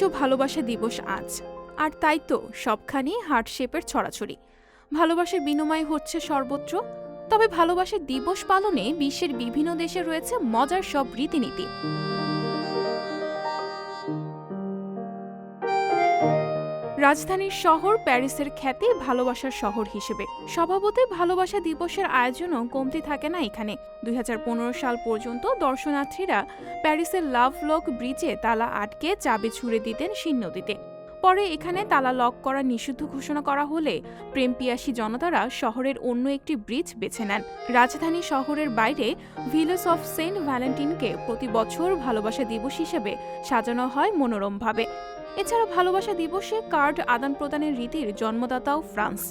বিশ্ব ভালোবাসা দিবস আজ। আর তাই তো সবখানি হার্ট শেপের ছড়াছড়ি। ভালোবাসার বিনিময় হচ্ছে সর্বত্র। তবে ভালোবাসা দিবস পালনে বিশ্বের বিভিন্ন দেশে রয়েছে মজার সব রীতিনীতি। রাজধানীর শহর প্যারিসের খ্যাতি ভালোবাসার শহর হিসেবে। স্বভাবতই ভালোবাসা দিবসের আয়োজনও কমতি থাকে না এখানে। দুই হাজার পনেরো সাল পর্যন্ত দর্শনার্থীরা প্যারিসের লাভ লক ব্রিজে তালা আটকে চাবি ছুড়ে দিতেন শীন নদীতে। পরে এখানে তালা লক করা নিষিদ্ধ ঘোষণা করা হলে প্রেমপিয়াসী জনতারা শহরের অন্য একটি ব্রিজ বেছে নেন। রাজধানী শহরের বাইরে ভিলেজ অফ সেন্ট ভ্যালেন্টিনকে প্রতি বছর ভালোবাসা দিবস হিসেবে সাজানো হয় মনোরমভাবে। এছাড়া ভালোবাসা দিবসে কার্ড আদান প্রদানের রীতির জন্মদাতাও ফ্রান্স।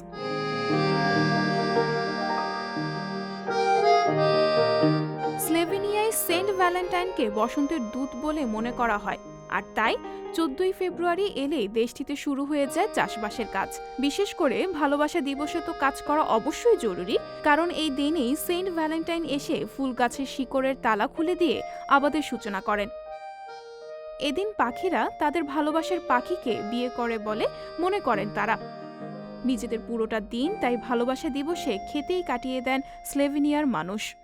স্লেভেনিয়ায় সেন্ট ভ্যালেন্টাইনকে বসন্তের দূত বলে মনে করা হয়। আর তাই চোদ্দই ফেব্রুয়ারি এলেই দেশটিতে শুরু হয়ে যায় চাষবাসের কাজ। বিশেষ করে ভালোবাসা দিবসে তো কাজ করা অবশ্যই জরুরি, কারণ এই দিনেই সেন্ট ভ্যালেন্টাইন এসে ফুল গাছের শিকড়ের তালা খুলে দিয়ে আবাদের সূচনা করেন। এদিন পাখিরা তাদের ভালোবাসার পাখিকে বিয়ে করে বলে মনে করেন তারা। নিজেদের পুরোটা দিন তাই ভালোবাসা দিবসে খেতেই কাটিয়ে দেন স্লেভেনিয়ার মানুষ।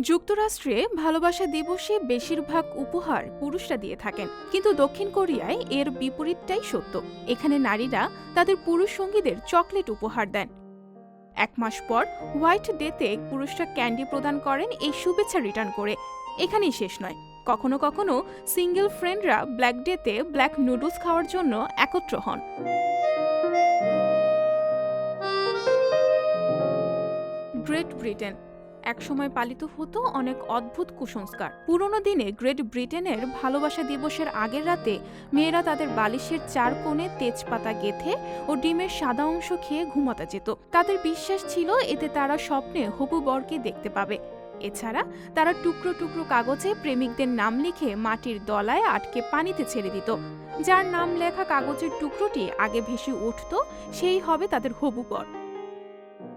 যুক্তরাষ্ট্রে ভালোবাসা দিবসে বেশিরভাগ উপহার পুরুষরা দিয়ে থাকেন। কিন্তু দক্ষিণ কোরিয়ায় এর বিপরীতটাই সত্য। এখানে নারীরা তাদের পুরুষ সঙ্গীদের চকলেট উপহার দেন। এক মাস পর হোয়াইট ডেতে পুরুষরা ক্যান্ডি প্রদান করেন এই শুভেচ্ছা রিটার্ন করে। এখানেই শেষ নয়। কখনো কখনো সিঙ্গেল ফ্রেন্ডরা ব্ল্যাক ডেতে ব্ল্যাক নুডলস খাওয়ার জন্য একত্র হন। গ্রেট ব্রিটেন একসময় পালিত হতো অনেক অদ্ভুত কুসংস্কার। পুরনো দিনে গ্রেট ব্রিটেনের ভালোবাসা দিবসের আগের রাতে মেয়েরা তাদের বালিশের চার কোণে তেজপাতা গেথে ও ডিমের সাদা অংশ খেয়ে ঘুমাতে যেত। তাদের বিশ্বাস ছিল এতে তারা স্বপ্নে হবু বরকে দেখতে পাবে। এছাড়া তারা টুকরো টুকরো কাগজে প্রেমিকদের নাম লিখে মাটির দলায় আটকে পানিতে ছেড়ে দিত। যার নাম লেখা কাগজের টুকরোটি আগে ভেসে উঠত, সেই হবে তাদের হবু বর।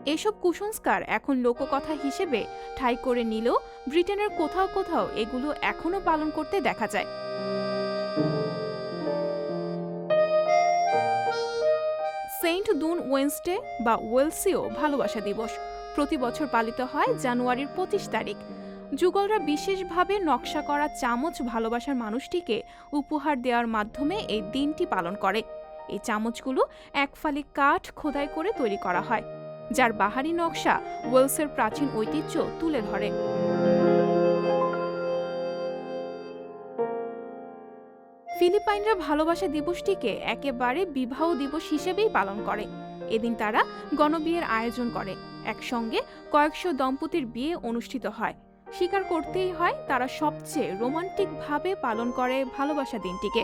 এসব কুসংস্কার এখন লোককথা হিসেবে ঠাঁই করে নিলেও ব্রিটেনের কোথাও কোথাও এগুলো এখনও পালন করতে দেখা যায়। সেন্ট দুন ওয়েন্সডে বা ওয়েলসিও ভালোবাসা দিবস প্রতি বছর পালিত হয় জানুয়ারির পঁচিশ তারিখ। যুগলরা বিশেষভাবে নকশা করা চামচ ভালোবাসার মানুষটিকে উপহার দেওয়ার মাধ্যমে এই দিনটি পালন করে। এই চামচগুলো এক ফালি কাঠ খোদাই করে তৈরি করা হয়। যার বাহারি নকশা ওয়েলসের প্রাচীন ঐতিহ্য তুলে ধরে। ফিলিপাইনরা ভালোবাসা দিবসটিকে একেবারে বিবাহ দিবস হিসেবেই পালন করে। এদিন তারা গণবিয়ের আয়োজন করে। একসঙ্গে কয়েকশো দম্পতির বিয়ে অনুষ্ঠিত হয়। স্বীকার করতেই হয় তারা সবচেয়ে রোমান্টিকভাবে পালন করে ভালোবাসা দিনটিকে।